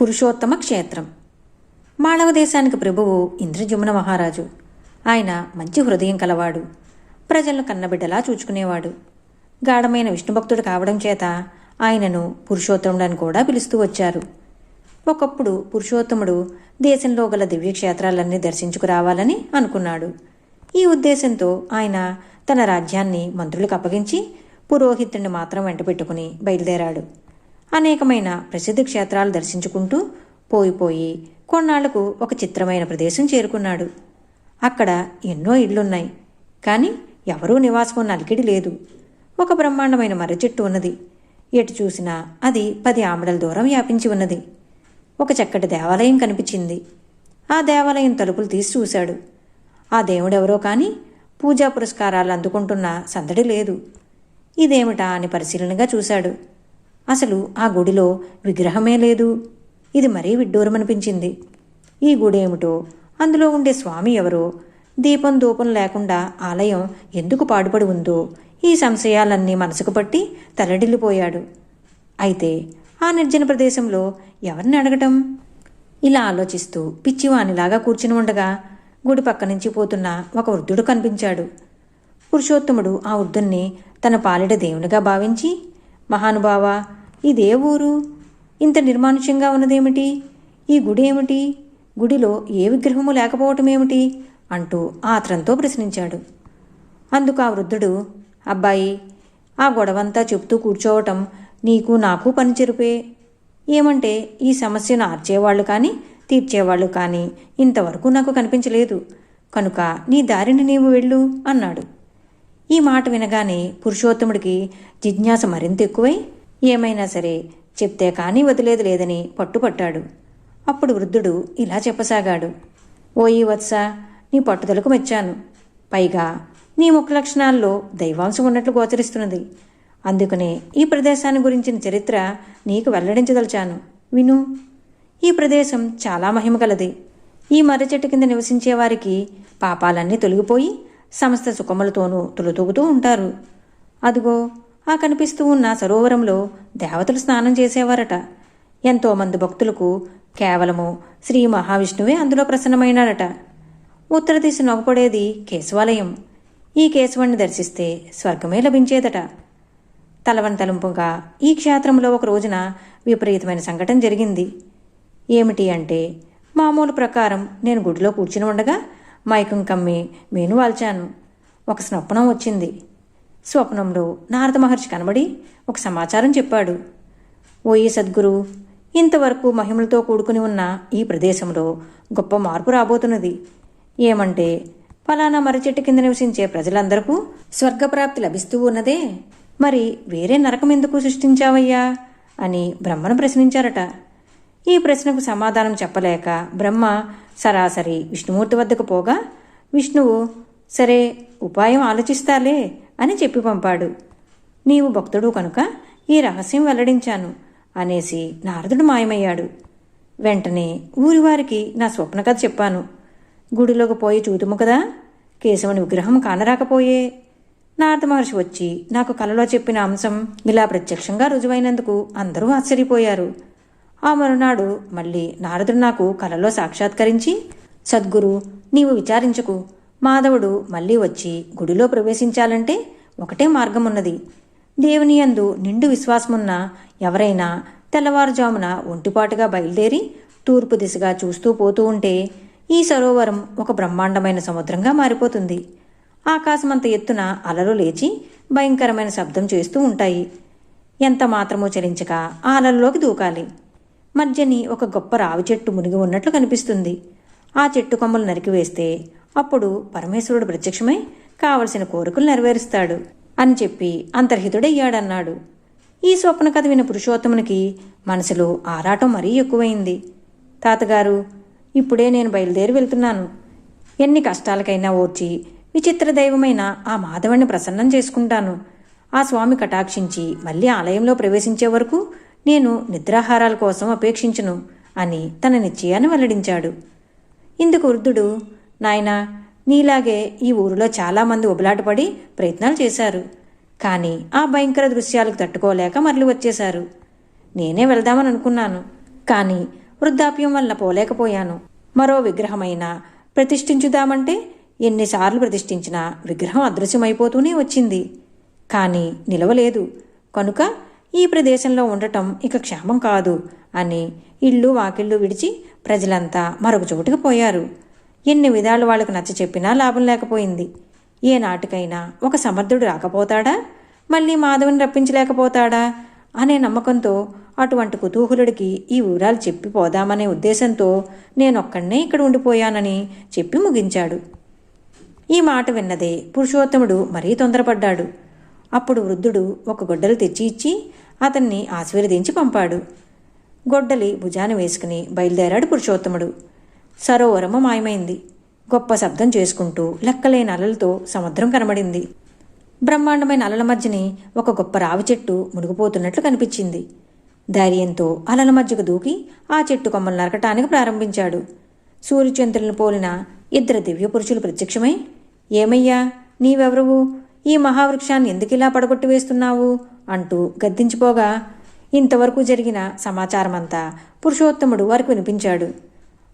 పురుషోత్తమ క్షేత్రం. మాళవ దేశానికి ప్రభువు ఇంద్రజమున మహారాజు. ఆయన మంచి హృదయం కలవాడు. ప్రజలను కన్నబిడ్డలా చూచుకునేవాడు. గాఢమైన విష్ణుభక్తుడు కావడం చేత ఆయనను పురుషోత్తముడని కూడా పిలుస్తూ వచ్చారు. ఒకప్పుడు పురుషోత్తముడు దేశంలో గల దివ్యక్షేత్రాలన్నీ దర్శించుకురావాలని అనుకున్నాడు. ఈ ఉద్దేశంతో ఆయన తన రాజ్యాన్ని మంత్రులకు అప్పగించి పురోహితుడిని మాత్రం వెంటబెట్టుకుని బయలుదేరాడు. అనేకమైన ప్రసిద్ధ క్షేత్రాలు దర్శించుకుంటూ పోయిపోయి కొన్నాళ్ళకు ఒక చిత్రమైన ప్రదేశం చేరుకున్నాడు. అక్కడ ఎన్నో ఇళ్ళున్నాయి కానీ ఎవరూ నివాసం ఉన్న అలికిడి లేదు. ఒక బ్రహ్మాండమైన మర్రి చెట్టు ఉన్నది. ఎటు చూసినా అది పది ఆమడల దూరం వ్యాపించి ఉన్నది. ఒక చక్కటి దేవాలయం కనిపించింది. ఆ దేవాలయం తలుపులు తీసి చూశాడు. ఆ దేవుడెవరో కానీ పూజా పురస్కారాలు అందుకుంటున్న సందడి లేదు. ఇదేమిటా అని పరిశీలనగా చూశాడు. అసలు ఆ గుడిలో విగ్రహమే లేదు. ఇది మరీ విడ్డూరమనిపించింది. ఈ గుడి ఏమిటో? అందులో ఉండే స్వామి ఎవరో? దీపం దూపం లేకుండా ఆలయం ఎందుకు పాడుపడి ఉందో? ఈ సంశయాలన్నీ మనసుకు పట్టి తలడిల్లిపోయాడు అయితే ఆ నిర్జన ప్రదేశంలో ఎవరిని అడగటం? ఇలా ఆలోచిస్తూ పిచ్చివానిలాగా కూర్చుని ఉండగా గుడి పక్క నుంచి పోతున్న ఒక వృద్ధుడు కనిపించాడు. పురుషోత్తముడు ఆ వృద్ధుణ్ణి తన పాలిట దేవునిగా భావించి మహానుభావ ఇదే ఊరు? ఇంత నిర్మానుష్యంగా ఉన్నదేమిటి? ఈ గుడి ఏమిటి? గుడిలో ఏ విగ్రహము లేకపోవటం ఏమిటి అంటూ ఆత్రంతో ప్రశ్నించాడు. అందుకు ఆ వృద్ధుడు అబ్బాయి ఆ గొడవంతా చెప్తూ కూర్చోవటం నీకు నాకు పనిచెరుపే ఏమంటే ఈ సమస్యను ఆర్చేవాళ్ళు కానీ తీర్చేవాళ్ళు కానీ ఇంతవరకు నాకు కనిపించలేదు. కనుక నీ దారిని నీవు వెళ్ళు అన్నాడు. ఈ మాట వినగానే పురుషోత్తముడికి జిజ్ఞాస మరింత ఎక్కువై ఏమైనా సరే చెప్తే కానీ వదిలేదు లేదని పట్టుపట్టాడు. అప్పుడు వృద్ధుడు ఇలా చెప్పసాగాడు. ఓయి వత్స నీ పట్టుదలకు మెచ్చాను. పైగా నీ ముఖ లక్షణాల్లో దైవాంశం ఉన్నట్లు గోచరిస్తున్నది. అందుకనే ఈ ప్రదేశాన్ని గురించిన చరిత్ర నీకు వెల్లడించదలిచాను. విను. ఈ ప్రదేశం చాలా మహిమ కలది ఈ మర్రి చెట్టు కింద నివసించే వారికి పాపాలన్నీ తొలగిపోయి సమస్త సుఖములతోనూ తులుతూగుతూ ఉంటారు. అదిగో ఆ కనిపిస్తూ ఉన్న సరోవరంలో దేవతలు స్నానం చేసేవారట. ఎంతోమంది భక్తులకు కేవలము శ్రీ మహావిష్ణువే అందులో ప్రసన్నమైనాడట. ఉత్తర దిశ నొగపడేది కేశవాలయం. ఈ కేశవుణ్ణి దర్శిస్తే స్వర్గమే లభించేదట. తలవంతలింపుగా ఈ క్షేత్రంలో ఒక రోజున విపరీతమైన సంఘటన జరిగింది. ఏమిటి అంటే మామూలు ప్రకారం నేను గుడిలో కూర్చుని ఉండగా మైకం కమ్మి మేను వాల్చాను. ఒక స్నప్పనం వచ్చింది. స్వప్నంలో నారద మహర్షి కనబడి ఒక సమాచారం చెప్పాడు. ఓయే సద్గురు ఇంతవరకు మహిమలతో కూడుకుని ఉన్న ఈ ప్రదేశంలో గొప్ప మార్పు రాబోతున్నది. ఏమంటే ఫలానా మర్రి చెట్టు కింద నివసించే ప్రజలందరకు స్వర్గప్రాప్తి లభిస్తూ ఉన్నదే. మరి వేరే నరకం ఎందుకు సృష్టించావయ్యా? అని బ్రహ్మను ప్రశ్నించారట. ఈ ప్రశ్నకు సమాధానం చెప్పలేక బ్రహ్మ సరాసరి విష్ణుమూర్తి వద్దకు పోగా విష్ణువు సరే ఉపాయం ఆలోచిస్తాలే అని చెప్పి పంపాడు. నీవు భక్తుడు కనుక ఈ రహస్యం వెల్లడించాను అనేసి నారదుడు మాయమయ్యాడు. వెంటనే ఊరివారికి నా స్వప్న కథ చెప్పాను. గుడిలోకి పోయి చూతుము కదా కేశవుని విగ్రహం కానరాకపోయే. నారద మహర్షి వచ్చి నాకు కలలో చెప్పిన అంశం ఇలా ప్రత్యక్షంగా రుజువైనందుకు అందరూ ఆశ్చర్యపోయారు. ఆ మరునాడు మళ్ళీ నారదుడు నాకు కలలో సాక్షాత్కరించి సద్గురు నీవు విచారించకు మాధవుడు మళ్ళీ వచ్చి గుడిలో ప్రవేశించాలంటే ఒకటే మార్గం ఉన్నది దేవుని యందు నిండు విశ్వాసమున్న ఎవరైనా తెల్లవారుజామున ఒంటిపాటుగా బయలుదేరి తూర్పు దిశగా చూస్తూ పోతూ ఉంటే ఈ సరోవరం ఒక బ్రహ్మాండమైన సముద్రంగా మారిపోతుంది. ఆకాశమంత ఎత్తున అలలు లేచి భయంకరమైన శబ్దం చేస్తూ ఉంటాయి. ఎంత మాత్రమూ చలించక ఆ అలల్లోకి దూకాలి. మధ్యని ఒక గొప్ప రావి చెట్టు మునిగి ఉన్నట్లు కనిపిస్తుంది. ఆ చెట్టు కొమ్మలు నరికివేస్తే అప్పుడు పరమేశ్వరుడు ప్రత్యక్షమై కావలసిన కోరికలు నెరవేరుస్తాడు అని చెప్పి అంతర్హితుడయ్యాడన్నాడు. ఈ స్వప్న కథ విన పురుషోత్తమునికి మనసులో ఆరాటం మరీ ఎక్కువైంది. తాతగారు ఇప్పుడే నేను బయలుదేరి వెళ్తున్నాను. ఎన్ని కష్టాలకైనా ఓర్చి విచిత్ర దైవమైన ఆ మాధవుణ్ణి ప్రసన్నం చేసుకుంటాను. ఆ స్వామి కటాక్షించి మళ్ళీ ఆలయంలో ప్రవేశించే వరకు నేను నిద్రాహారాల కోసం అపేక్షించును అని తన నిశ్చయాన్ని వెల్లడించాడు. ఇందుకు వృద్ధుడు నాయనా నీలాగే ఈ ఊరిలో చాలామంది ఉబలాటపడి ప్రయత్నాలు చేశారు. కానీ ఆ భయంకర దృశ్యాలకు తట్టుకోలేక మరలి వచ్చేశారు. నేనే వెళ్దామని అనుకున్నాను. కానీ వృద్ధాప్యం వల్ల పోలేకపోయాను. మరో విగ్రహమైన ప్రతిష్ఠించుదామంటే ఎన్నిసార్లు ప్రతిష్ఠించినా విగ్రహం అదృశ్యమైపోతూనే వచ్చింది. కానీ నిలవలేదు. కనుక ఈ ప్రదేశంలో ఉండటం ఇక క్షేమం కాదు అని ఇళ్ళు వాకిళ్ళు విడిచి ప్రజలంతా మరొక చోటుకు పోయారు. ఎన్ని విధాలు వాళ్ళకు నచ్చ చెప్పినా లాభం లేకపోయింది. ఏ నాటికైనా ఒక సమర్థుడు రాకపోతాడా? మళ్ళీ మాధవుని రప్పించలేకపోతాడా? అనే నమ్మకంతో అటువంటి కుతూహలుడికి ఈ వివరాలు చెప్పి పోదామనే ఉద్దేశంతో నేనొక్కడనే ఇక్కడ ఉండిపోయానని చెప్పి ముగించాడు. ఈ మాట విన్నదే పురుషోత్తముడు మరీ తొందరపడ్డాడు. అప్పుడు వృద్ధుడు ఒక గొడ్డలు తెచ్చి ఇచ్చి అతన్ని ఆశీర్వదించి పంపాడు. గొడ్డలి భుజాన వేసుకుని బయలుదేరాడు పురుషోత్తముడు. సరోవరము మాయమైంది. గొప్ప శబ్దం చేసుకుంటూ లెక్కలేని అలలతో సముద్రం కనబడింది. బ్రహ్మాండమైన అలల మధ్యని ఒక గొప్ప రావి చెట్టు మునిగిపోతున్నట్లు కనిపించింది. ధైర్యంతో అలల మధ్యకు దూకి ఆ చెట్టు కొమ్మలు నరకటానికి ప్రారంభించాడు. సూర్యచంద్రులను పోలిన ఇద్దరు దివ్య పురుషులు ప్రత్యక్షమై ఏమయ్యా నీవెవరువు? ఈ మహావృక్షాన్ని ఎందుకిలా పడగొట్టి వేస్తున్నావు? అంటూ గద్దించిపోగా ఇంతవరకు జరిగిన సమాచారమంతా పురుషోత్తముడు వారికి వినిపించాడు.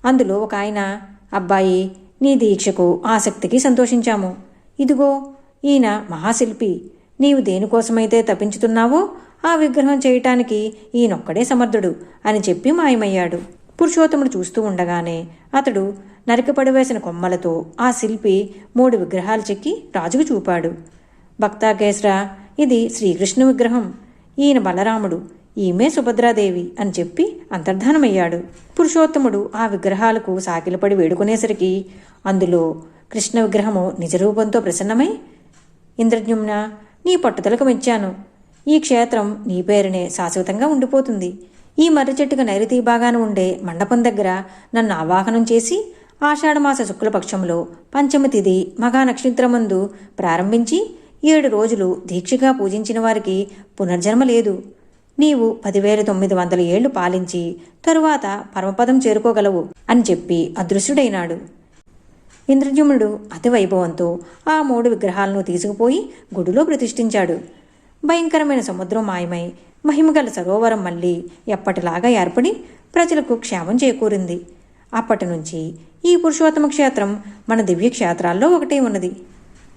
అందులో ఒక ఆయన అబ్బాయి నీ దీక్షకు ఆసక్తికి సంతోషించాము. ఇదిగో ఈయన మహాశిల్పి. నీవు దేనికోసమైతే తప్పించుతున్నావో ఆ విగ్రహం చేయటానికి ఈయనొక్కడే సమర్థుడు అని చెప్పి మాయమయ్యాడు. పురుషోత్తముడు చూస్తూ ఉండగానే అతడు నరికపడివేసిన కొమ్మలతో ఆ శిల్పి మూడు విగ్రహాలు చెక్కి రాజుకు చూపాడు. భక్తాకేశ్ర ఇది శ్రీకృష్ణ విగ్రహం. ఈయన బలరాముడు. ఈమె సుభద్రాదేవి అని చెప్పి అంతర్ధానమయ్యాడు. పురుషోత్తముడు ఆ విగ్రహాలకు సాకిలపడి వేడుకునేసరికి అందులో కృష్ణ విగ్రహము నిజరూపంతో ప్రసన్నమై ఇంద్రజ్ఞుమ్న నీ పట్టుదలకు మెచ్చాను. ఈ క్షేత్రం నీ పేరునే శాశ్వతంగా ఉండిపోతుంది. ఈ మర్రి చెట్టుకు నైరుతి భాగాన ఉండే మండపం దగ్గర నన్ను ఆవాహనం చేసి ఆషాఢమాస శుక్లపక్షంలో పంచమి తిథి మఘా నక్షత్రమందు ప్రారంభించి ఏడు రోజులు దీక్షగా పూజించిన వారికి పునర్జన్మ లేదు. నీవు పదివేల తొమ్మిది వందల ఏళ్ళు పాలించి తరువాత పరమపదం చేరుకోగలవు అని చెప్పి అదృశ్యుడైనాడు. ఇంద్రజమునుడు అతి వైభవంతో ఆ మూడు విగ్రహాలను తీసుకుపోయి గుడిలో ప్రతిష్ఠించాడు. భయంకరమైన సముద్రం మాయమై మహిమగల సరోవరం మళ్ళీ ఎప్పటిలాగా ఏర్పడి ప్రజలకు క్షేమం చేకూరింది. అప్పటి నుంచి ఈ పురుషోత్తమ క్షేత్రం మన దివ్య క్షేత్రాల్లో ఒకటే ఉన్నది.